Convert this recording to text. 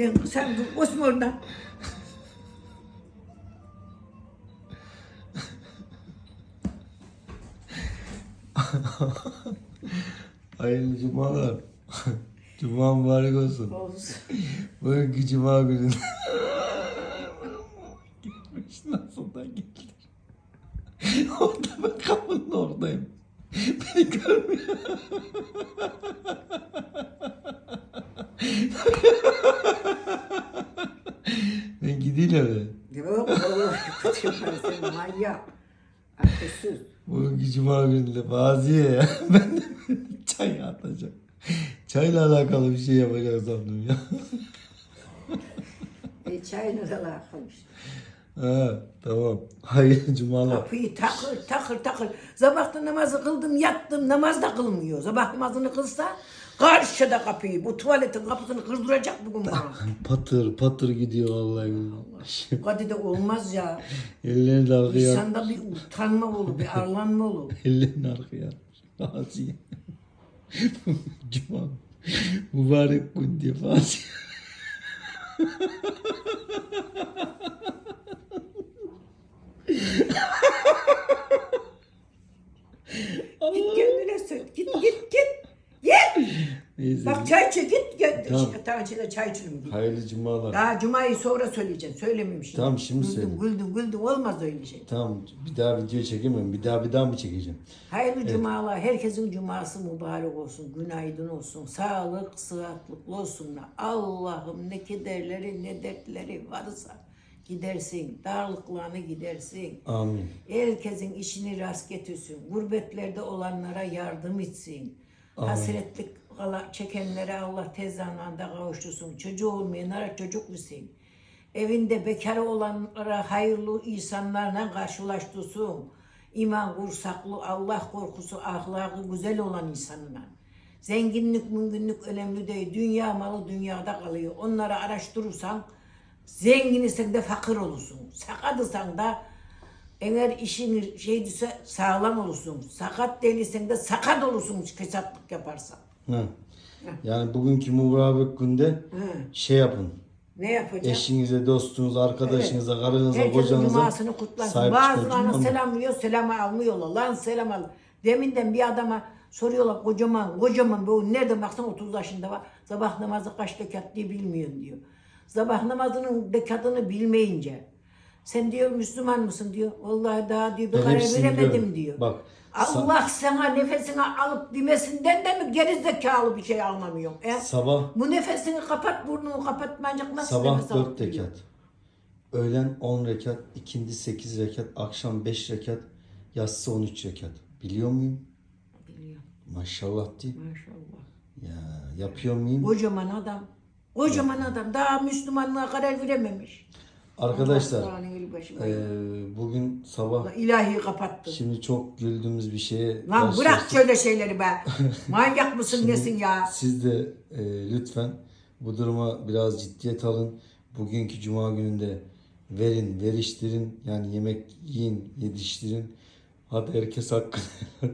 Ben sen koşma oradan. Hayırlı cumalar. Cuma mübarek olsun. Olsun. Bugünkü cuma gününde. Gitmiş nasıl da geldi. Orada ben kapının oradayım. Beni görmüyor. Eve. Yok oğlum. Sen manyak. Akılsız. Bugünkü cuma gününde Baziye ya. Ben de çay atacağım. Çayla alakalı bir şey yapacak sandım ya. E çayını da alakalı işte. Ha, tamam. Hayırlı cumalar. Kapıyı takır takır takır. Sabahta namazı kıldım yattım namaz da kılmıyor. Sabah namazını kılsa karşıda kapıyı bu tuvaletin kapısını kırdıracak bugün bana. Patır patır gidiyor vallahi. billahi. Kadide olmaz ya. Ellerini de arkaya. İnsanda bir utanma olur, bir arlanma olur. Ellerini arkaya. Faziye. Cuma. Mübarek gün diye Faziye. Git kendine söyle. Git. Neyse. Bak çay içe git. git. Tamam. Tamam. Tamam içine çay içelim. Git. Hayırlı cumalar. Daha cumayı sonra söyleyeceğim. Söylemeyeyim şimdi. Tamam, şimdi söyle. Güldüm güldüm güldüm. Olmaz öyle şey. Tamam bir daha video çekemem. Bir daha bir daha mı çekeceğim? Hayırlı cumalar. Herkesin cuması mübarek olsun. Günaydın olsun. Sağlık, sıhhatlıklı olsunlar. Allah'ım ne kederleri ne dertleri varsa gidersin. Darlıklarını gidersin. Amin. Herkesin işini rast getirsin. Gurbetlerde olanlara yardım etsin. Hasretlik çekenlere Allah tez zamanda kavuştursun. Çocuğu olmayanlara çocuk versin. Evinde bekarı olanlara hayırlı insanlarla karşılaştırsın. İman kursaklı, Allah korkusu, ahlakı güzel olan insanına. Zenginlik, mümkünlük önemli değil. Dünya malı dünyada kalıyor. Onları araştırırsan zengin isen de fakir olursun. Sakatsan da eğer işin şey ise sağlam olursun. Sakat değilsen de sakat olursun fesatlık yaparsan. Hı. Yani bugünkü mübarek günde Hı. şey yapın. Ne yapacağım? Eşinize, dostunuza, arkadaşınıza, karınıza, Herkesin kocanıza cumasını kutlasın. Bazılarına selam veriyor, selamı almıyorlar. Lan selam al. Deminden bir adama soruyorlar kocaman, kocaman bu nerede baksan 30 yaşında var. Sabah namazı kaç rekat diye bilmiyorum diyor. Sabah namazının rekatını bilmeyince sen diyor Müslüman mısın diyor. Vallahi daha diyor bir karar veremedim diyor. Bak, Allah sana nefesini alıp demesinden de mi geri zekalı bir şey anlamıyorum. E? Sabah Bu nefesini kapat, burnunu kapatmayacak nasıl sabah nefes alıp 4 duruyor? rekat. Öğlen 10 rekat, ikindi 8 rekat, akşam 5 rekat, yatsı 13 rekat. Biliyor muyum? Biliyorum Maşallah değil. maşallah. Ya yapıyor muyum? Kocaman adam. Kocaman adam. Daha Müslümanlığa karar verememiş. Arkadaşlar eee, bugün sabah İlahi kapattı. şimdi çok güldüğümüz bir şeye Lan bırak şöyle şeyleri be. Manyak mısın nesin ya? Siz de e, lütfen bu duruma biraz ciddiyet alın. Bugünkü cuma gününde verin, veriştirin. Yani yemek yiyin, yetiştirin. Hadi herkes hakkını.